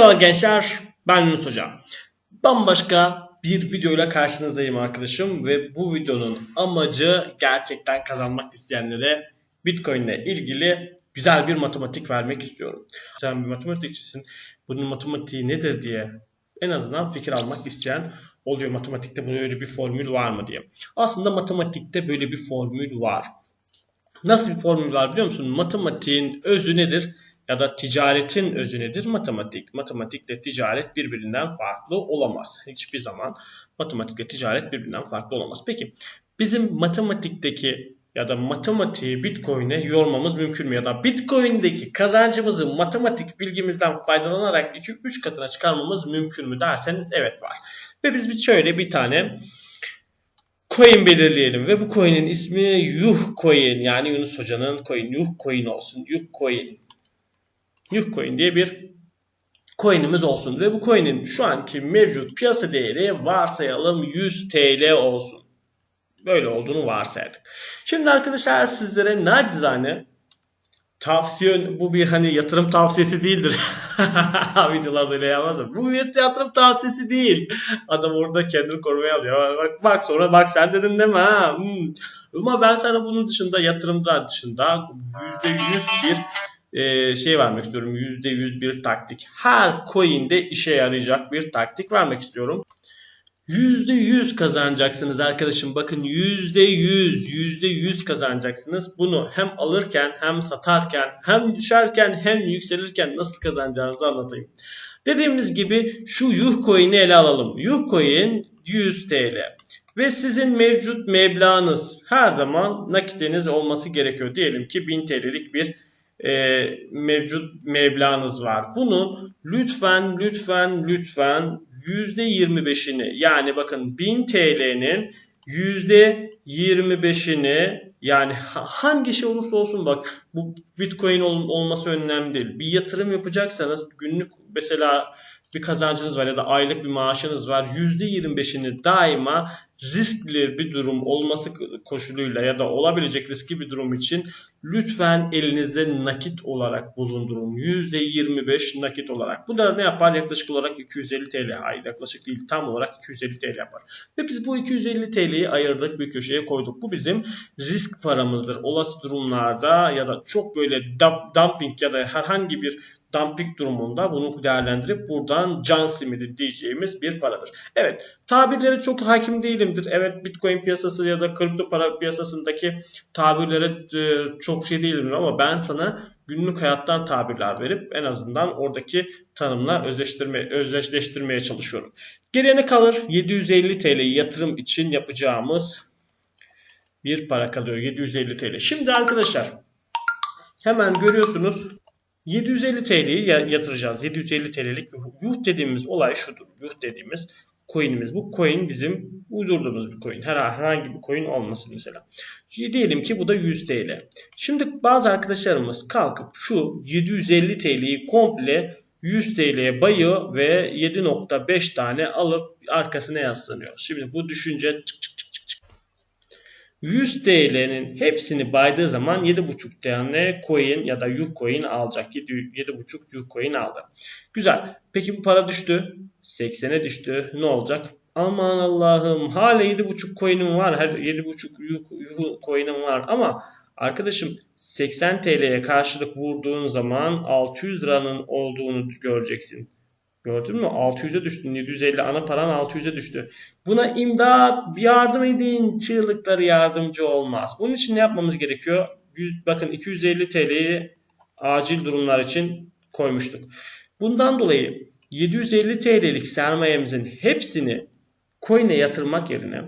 Merhaba gençler, ben Yunus Hoca. Bambaşka bir videoyla karşınızdayım arkadaşım ve bu videonun amacı gerçekten kazanmak isteyenlere Bitcoin ile ilgili güzel bir matematik vermek istiyorum. Sen bir matematikçisin, bunun matematiği nedir diye en azından fikir almak isteyen oluyor. Matematikte böyle bir formül var mı diye. Aslında matematikte böyle bir formül var. Nasıl bir formül var biliyor musun? Matematiğin özü nedir? Ya da ticaretin özü nedir? Matematik. Matematikle ticaret birbirinden farklı olamaz. Hiçbir zaman matematikle ticaret birbirinden farklı olamaz. Peki bizim matematikteki ya da matematiği Bitcoin'e yormamız mümkün mü? Ya da Bitcoin'deki kazancımızı matematik bilgimizden faydalanarak 2-3 katına çıkarmamız mümkün mü derseniz evet var. Ve biz bir şöyle bir tane coin belirleyelim ve bu coin'in ismi Yuh Coin yani Yunus Hoca'nın coin Yuh Coin olsun. Yuh Coin. Yuhcoin diye bir coin'imiz olsun ve bu coin'in şu anki mevcut piyasa değeri varsayalım 100 TL olsun. Böyle olduğunu varsaydık. Şimdi arkadaşlar sizlere nacizane tavsiye bu bir hani yatırım tavsiyesi değildir. Videolarda öyle yapmaz Bu bir yatırım tavsiyesi değil. Adam orada kendini korumaya alıyor. Bak bak sonra bak sen dedin mi ha? Hmm. Ama ben sana bunun dışında yatırımda dışında %100 bir e, şey vermek istiyorum. %100 bir taktik. Her coin'de işe yarayacak bir taktik vermek istiyorum. %100 kazanacaksınız arkadaşım. Bakın %100, %100 kazanacaksınız. Bunu hem alırken hem satarken hem düşerken hem yükselirken nasıl kazanacağınızı anlatayım. Dediğimiz gibi şu Yuh coin'i ele alalım. Yuh coin 100 TL. Ve sizin mevcut meblağınız her zaman nakitiniz olması gerekiyor. Diyelim ki 1000 TL'lik bir e, mevcut meblağınız var. Bunun lütfen lütfen lütfen %25'ini yani bakın 1000 TL'nin %25'ini yani hangi şey olursa olsun bak bu Bitcoin olması önemli değil. Bir yatırım yapacaksanız günlük mesela bir kazancınız var ya da aylık bir maaşınız var. %25'ini daima riskli bir durum olması koşuluyla ya da olabilecek riskli bir durum için lütfen elinizde nakit olarak bulundurun. %25 nakit olarak. Bu da ne yapar? Yaklaşık olarak 250 TL. Hayır yaklaşık değil tam olarak 250 TL yapar. Ve biz bu 250 TL'yi ayırdık bir köşeye koyduk. Bu bizim risk paramızdır. Olası durumlarda ya da çok böyle dumping ya da herhangi bir dumping durumunda bunu değerlendirip buradan can simidi diyeceğimiz bir paradır. Evet tabirlere çok hakim değilimdir. Evet bitcoin piyasası ya da kripto para piyasasındaki tabirlere e, çok şey değilimdir ama ben sana günlük hayattan tabirler verip en azından oradaki tanımla özleştirme, özdeşleştirmeye çalışıyorum. Geriye ne kalır? 750 TL yatırım için yapacağımız bir para kalıyor. 750 TL. Şimdi arkadaşlar hemen görüyorsunuz 750 TL'yi yatıracağız. 750 TL'lik yuh dediğimiz olay şudur. Yuh dediğimiz coin'imiz. Bu coin bizim uydurduğumuz bir coin. Her, herhangi bir coin olmasın mesela. Diyelim ki bu da 100 TL. Şimdi bazı arkadaşlarımız kalkıp şu 750 TL'yi komple 100 TL'ye bayıyor ve 7.5 tane alıp arkasına yaslanıyor. Şimdi bu düşünce çık çık 100 TL'nin hepsini baydığı zaman 7.5 tane coin ya da yuh coin alacak. 7.5 yuh coin aldı. Güzel. Peki bu para düştü. 80'e düştü. Ne olacak? Aman Allah'ım hala 7.5 coin'im var. Her 7.5 yuh, yuh coin'im var ama arkadaşım 80 TL'ye karşılık vurduğun zaman 600 liranın olduğunu göreceksin. Gördün mü? 600'e düştün. 750 ana paran 600'e düştü. Buna imdat, bir yardım edin. Çığlıkları yardımcı olmaz. Bunun için ne yapmamız gerekiyor? Bakın 250 TL'yi acil durumlar için koymuştuk. Bundan dolayı 750 TL'lik sermayemizin hepsini coin'e yatırmak yerine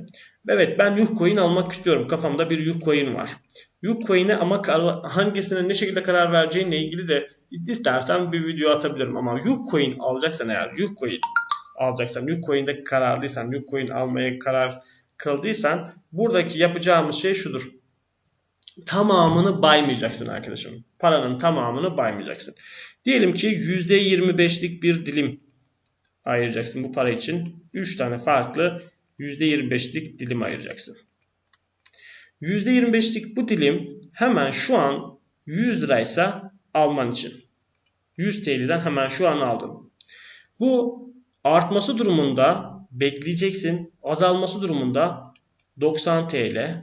evet ben yuh coin almak istiyorum. Kafamda bir yuh coin var. Yuh coin'e ama hangisine ne şekilde karar vereceğinle ilgili de İstersen bir video atabilirim ama Ucoin alacaksan eğer Ucoin alacaksan Ucoin'de kararlıysan Ucoin almaya karar kıldıysan buradaki yapacağımız şey şudur. Tamamını baymayacaksın arkadaşım. Paranın tamamını baymayacaksın. Diyelim ki %25'lik bir dilim ayıracaksın bu para için. 3 tane farklı %25'lik dilim ayıracaksın. %25'lik bu dilim hemen şu an 100 liraysa alman için. 100 TL'den hemen şu an aldım. Bu artması durumunda bekleyeceksin. Azalması durumunda 90 TL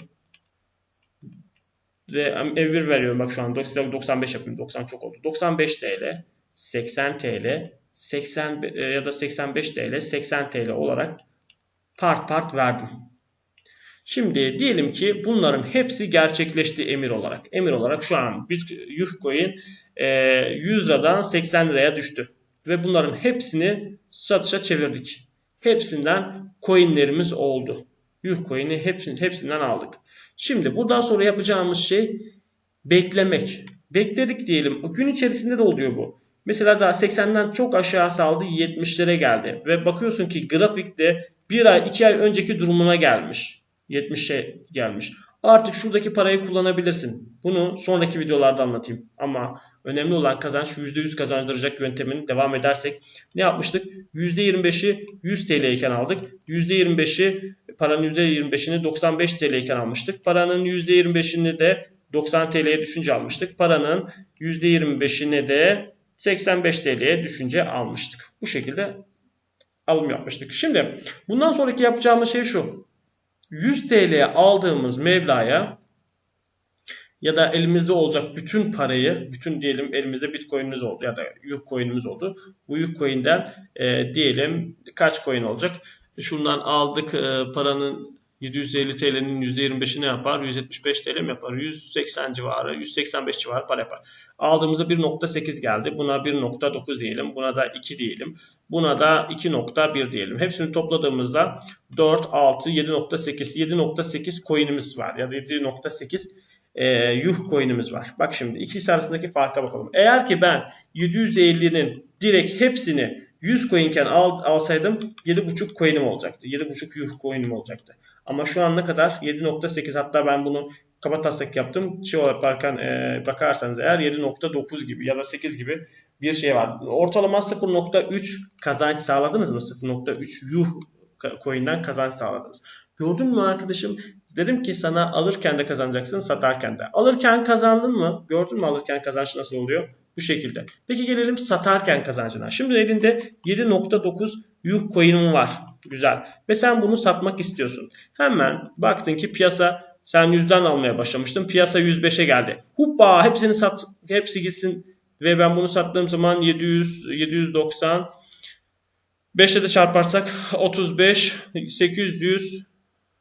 ve ev veriyorum bak şu an 95 yapayım 90 çok oldu. 95 TL, 80 TL, 80 ya da 85 TL, 80 TL olarak part part verdim. Şimdi diyelim ki bunların hepsi gerçekleşti emir olarak. Emir olarak şu an bir Yuhcoin 100 liradan 80 liraya düştü. Ve bunların hepsini satışa çevirdik. Hepsinden coinlerimiz oldu. Yuhcoin'i hepsini, hepsinden aldık. Şimdi buradan sonra yapacağımız şey beklemek. Bekledik diyelim. O gün içerisinde de oluyor bu. Mesela daha 80'den çok aşağı saldı 70'lere geldi. Ve bakıyorsun ki grafikte bir ay iki ay önceki durumuna gelmiş. 70'e gelmiş. Artık şuradaki parayı kullanabilirsin. Bunu sonraki videolarda anlatayım. Ama önemli olan kazanç %100 kazandıracak yöntemin devam edersek ne yapmıştık? %25'i 100 TL iken aldık. %25'i paranın %25'ini 95 TL iken almıştık. Paranın %25'ini de 90 TL'ye düşünce almıştık. Paranın %25'ini de 85 TL'ye düşünce almıştık. Bu şekilde alım yapmıştık. Şimdi bundan sonraki yapacağımız şey şu. 100 TL aldığımız meblağa ya da elimizde olacak bütün parayı, bütün diyelim elimizde bitcoin'imiz oldu ya da yuh coin'imiz oldu. Bu yuh coin'den e, diyelim kaç coin olacak? Şundan aldık e, paranın 750 TL'nin %25'i ne yapar? 175 TL mi yapar? 180 civarı, 185 civarı para yapar. Aldığımızda 1.8 geldi. Buna 1.9 diyelim. Buna da 2 diyelim. Buna da 2.1 diyelim. Hepsini topladığımızda 4, 6, 7.8, 7.8 coin'imiz var. Ya da 7.8 e, yuh coin'imiz var. Bak şimdi ikisi arasındaki farka bakalım. Eğer ki ben 750'nin direkt hepsini 100 coin al, alsaydım 7.5 coin'im olacaktı. 7.5 yuh coin'im olacaktı. Ama şu an ne kadar? 7.8 hatta ben bunu kaba taslak yaptım. Şey yaparken e, bakarsanız eğer 7.9 gibi ya da 8 gibi bir şey var. Ortalama 0.3 kazanç sağladınız mı? 0.3 yuh coin'den kazanç sağladınız. Gördün mü arkadaşım? Dedim ki sana alırken de kazanacaksın, satarken de. Alırken kazandın mı? Gördün mü alırken kazanç nasıl oluyor? Bu şekilde. Peki gelelim satarken kazancına. Şimdi elinde 7.9 yuh coin'in var. Güzel. Ve sen bunu satmak istiyorsun. Hemen baktın ki piyasa sen 100'den almaya başlamıştın. Piyasa 105'e geldi. Huppa hepsini sat, hepsi gitsin ve ben bunu sattığım zaman 700, 790 5'e de çarparsak 35, 800,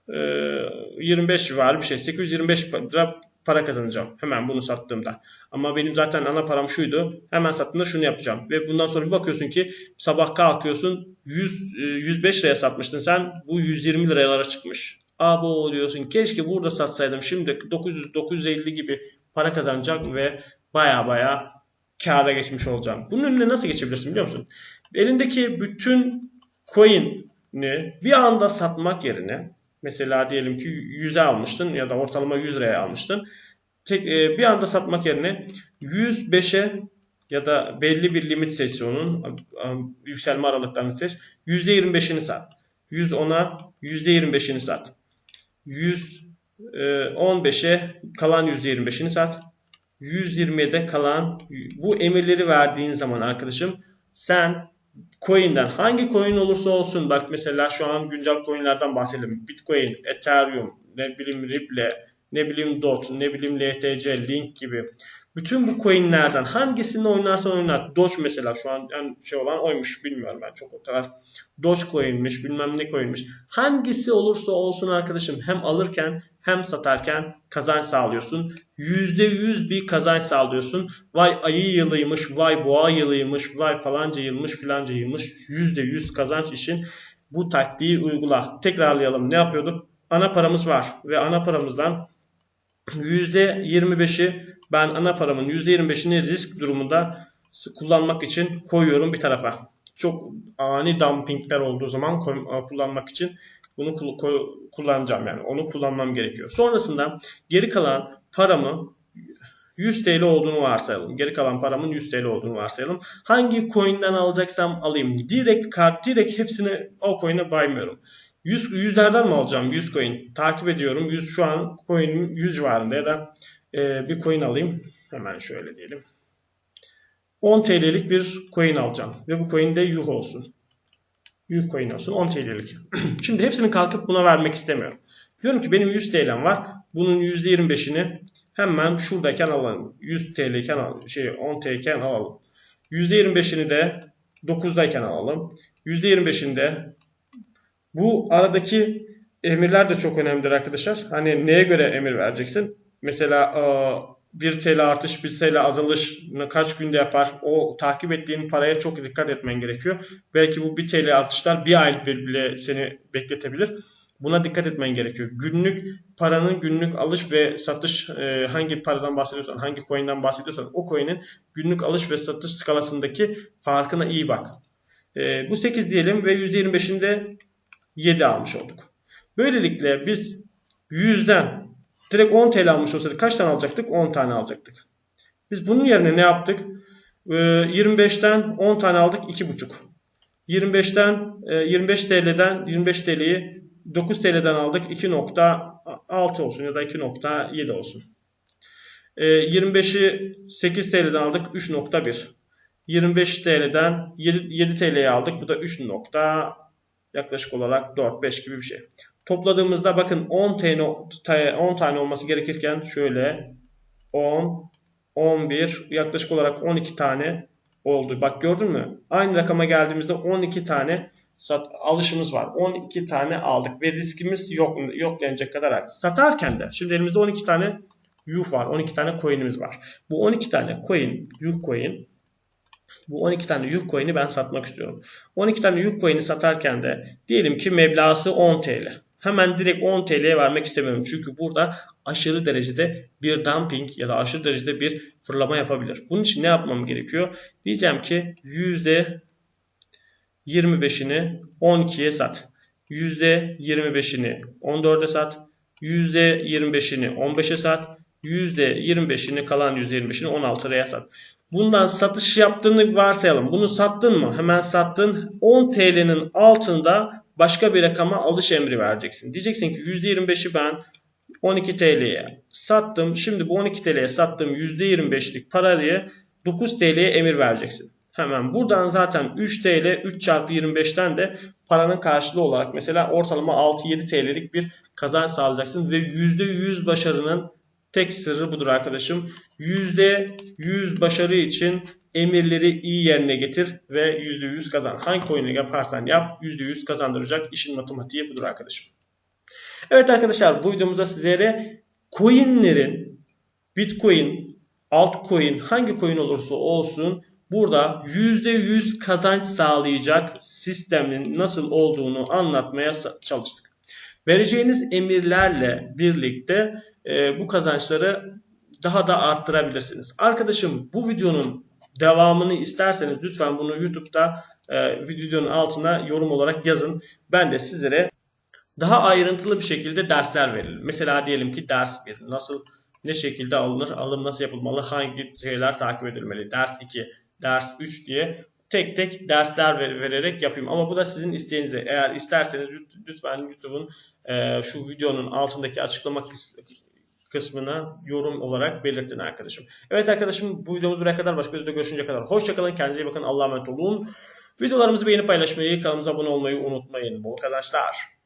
25 civarı bir şey. 825 lira para kazanacağım. Hemen bunu sattığımda. Ama benim zaten ana param şuydu. Hemen sattığımda şunu yapacağım. Ve bundan sonra bir bakıyorsun ki sabah kalkıyorsun 100, 105 liraya satmıştın sen. Bu 120 liralara çıkmış. Abo diyorsun keşke burada satsaydım. Şimdi 900 950 gibi para kazanacak ve baya baya kâra geçmiş olacağım. Bunun önüne nasıl geçebilirsin biliyor musun? Elindeki bütün coin'i bir anda satmak yerine Mesela diyelim ki 100'e almıştın ya da ortalama 100 liraya almıştın. Tek, e, bir anda satmak yerine 105'e ya da belli bir limit seç onun yükselme aralıklarını seç. %25'ini sat. 110'a %25'ini sat. 115'e kalan %25'ini sat. 120'de kalan bu emirleri verdiğin zaman arkadaşım sen coin'den hangi coin olursa olsun bak mesela şu an güncel coin'lerden bahsedelim. Bitcoin, Ethereum, ne bileyim Ripple, ne bileyim DOT, ne bileyim LTC, Link gibi. Bütün bu coin'lerden hangisini oynarsan oynat. Doge mesela şu an en şey olan oymuş bilmiyorum ben çok o kadar. Doge coin'miş bilmem ne coin'miş. Hangisi olursa olsun arkadaşım hem alırken hem satarken kazanç sağlıyorsun. %100 bir kazanç sağlıyorsun. Vay ayı yılıymış, vay boğa yılıymış, vay falanca yılmış, filanca yılmış. %100 kazanç için bu taktiği uygula. Tekrarlayalım. Ne yapıyorduk? Ana paramız var ve ana paramızdan %25'i ben ana paramın %25'ini risk durumunda kullanmak için koyuyorum bir tarafa. Çok ani dumpingler olduğu zaman kullanmak için bunu kullanacağım yani. Onu kullanmam gerekiyor. Sonrasında geri kalan paramı 100 TL olduğunu varsayalım. Geri kalan paramın 100 TL olduğunu varsayalım. Hangi coin'den alacaksam alayım. Direkt kart, direkt hepsini o coin'e baymıyorum. 100 yüzlerden mi alacağım 100 coin? Takip ediyorum. 100 şu an coin'im 100 civarında ya da e, bir coin alayım. Hemen şöyle diyelim. 10 TL'lik bir coin alacağım. Ve bu coin de yuh olsun. Yuh coin olsun 10 TL'lik. Şimdi hepsini kalkıp buna vermek istemiyorum. Diyorum ki benim 100 TL'm var. Bunun %25'ini hemen şuradayken alalım. 100 TL iken al, şey 10 TL iken alalım. %25'ini de 9'dayken alalım. %25'ini de bu aradaki emirler de çok önemlidir arkadaşlar. Hani neye göre emir vereceksin? Mesela 1 TL artış, 1 TL azalış kaç günde yapar? O takip ettiğin paraya çok dikkat etmen gerekiyor. Belki bu 1 TL artışlar bir ay bile seni bekletebilir. Buna dikkat etmen gerekiyor. Günlük paranın günlük alış ve satış e, hangi paradan bahsediyorsan, hangi coin'den bahsediyorsan o coin'in günlük alış ve satış skalasındaki farkına iyi bak. E, bu 8 diyelim ve %25'inde 7 almış olduk. Böylelikle biz 100'den direkt 10 TL almış olsaydık kaç tane alacaktık? 10 tane alacaktık. Biz bunun yerine ne yaptık? E, 25'ten 10 tane aldık 2,5. 25'ten e, 25 TL'den 25 TL'yi 9 TL'den aldık 2.6 olsun ya da 2.7 olsun. E, 25'i 8 TL'den aldık 3.1. 25 TL'den 7, 7 TL'ye aldık. Bu da 3 nokta yaklaşık olarak 4-5 gibi bir şey. Topladığımızda bakın 10 tane 10 tane olması gerekirken şöyle 10 11 yaklaşık olarak 12 tane oldu. Bak gördün mü? Aynı rakama geldiğimizde 12 tane sat, alışımız var. 12 tane aldık ve riskimiz yok yok denecek kadar az. Satarken de şimdi elimizde 12 tane UF var. 12 tane coin'imiz var. Bu 12 tane coin, UF coin bu 12 tane UF coin'i ben satmak istiyorum. 12 tane UF coin'i satarken de diyelim ki meblası 10 TL. Hemen direkt 10 TL'ye vermek istemiyorum. Çünkü burada aşırı derecede bir dumping ya da aşırı derecede bir fırlama yapabilir. Bunun için ne yapmam gerekiyor? Diyeceğim ki %25'ini 12'ye sat. %25'ini 14'e sat. %25'ini 15'e sat. %25'ini kalan %25'ini 16 liraya sat. Bundan satış yaptığını varsayalım. Bunu sattın mı? Hemen sattın. 10 TL'nin altında başka bir rakama alış emri vereceksin. Diyeceksin ki %25'i ben 12 TL'ye sattım. Şimdi bu 12 TL'ye sattığım %25'lik parayı 9 TL'ye emir vereceksin. Hemen buradan zaten 3 TL 3 çarpı 25'ten de paranın karşılığı olarak mesela ortalama 6-7 TL'lik bir kazanç sağlayacaksın ve %100 başarının tek sırrı budur arkadaşım. %100 başarı için emirleri iyi yerine getir ve %100 kazan. Hangi coin'i yaparsan yap %100 kazandıracak işin matematiği budur arkadaşım. Evet arkadaşlar bu videomuzda sizlere coin'lerin Bitcoin, altcoin hangi coin olursa olsun burada %100 kazanç sağlayacak sistemin nasıl olduğunu anlatmaya çalıştık. Vereceğiniz emirlerle birlikte e, bu kazançları daha da arttırabilirsiniz. Arkadaşım bu videonun devamını isterseniz lütfen bunu YouTube'da e, videonun altına yorum olarak yazın. Ben de sizlere daha ayrıntılı bir şekilde dersler veririm. Mesela diyelim ki ders 1 nasıl ne şekilde alınır, alım nasıl yapılmalı, hangi şeyler takip edilmeli, ders 2, ders 3 diye tek tek dersler ver, vererek yapayım. Ama bu da sizin isteğinize. Eğer isterseniz lütfen YouTube'un e, şu videonun altındaki açıklama kısmına yorum olarak belirtin arkadaşım. Evet arkadaşım bu videomuz buraya kadar. Başka videoda görüşünce kadar. Hoşçakalın. Kendinize iyi bakın. Allah'a emanet olun. Videolarımızı beğenip paylaşmayı, kanalımıza abone olmayı unutmayın. Bu arkadaşlar.